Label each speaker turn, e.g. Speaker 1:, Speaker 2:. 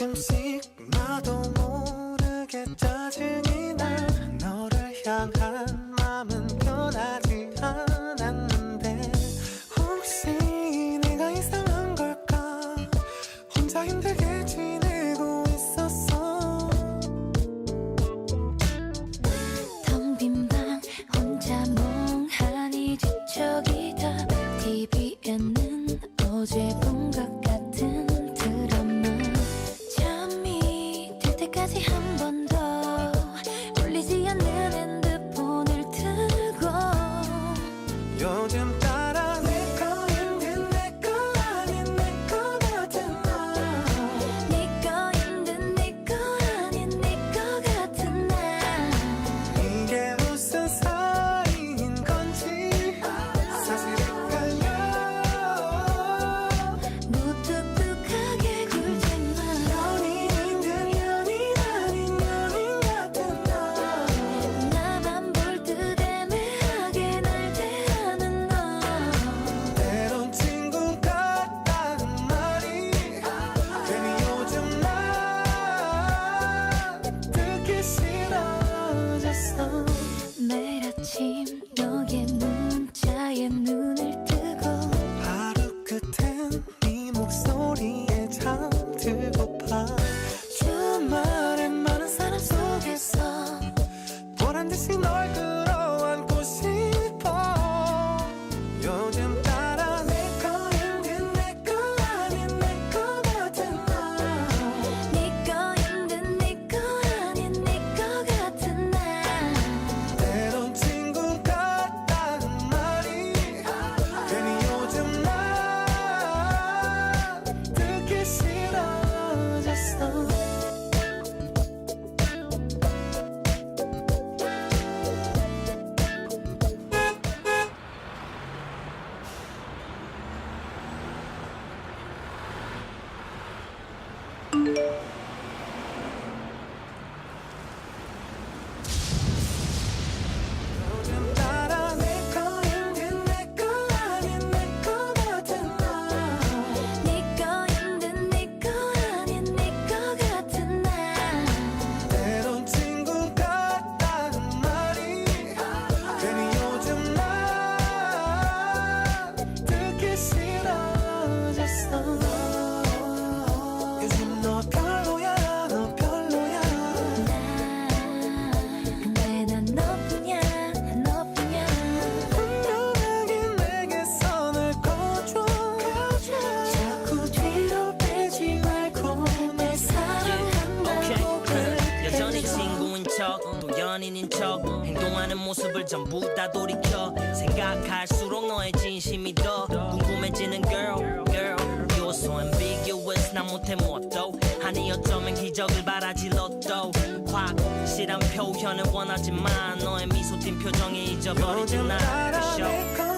Speaker 1: 가끔씩 나도 모르게 짜증이 나. 너를 향한 마음은 변하지 않았는데 혹시 내가 이상한 걸까? 혼자 힘들게 지
Speaker 2: 아침 너의 문자에 눈을 뜨고
Speaker 1: 하루 끝엔 네 목소리에 잠들고파. 주말엔 많은 사람 속에서 보란 듯이 널끌
Speaker 3: 연인인 척. 행동하는 모습을 전부 다 돌이켜. 생각할수록 너의 진심이 더 궁금해지는 girl girl. You're so ambiguous 난 못해 뭣도 아니 어쩌면 기적을 바라지 로또 확실한 표현을 원하지만 너의 미소 띈 표정이 잊어버리지
Speaker 1: 따라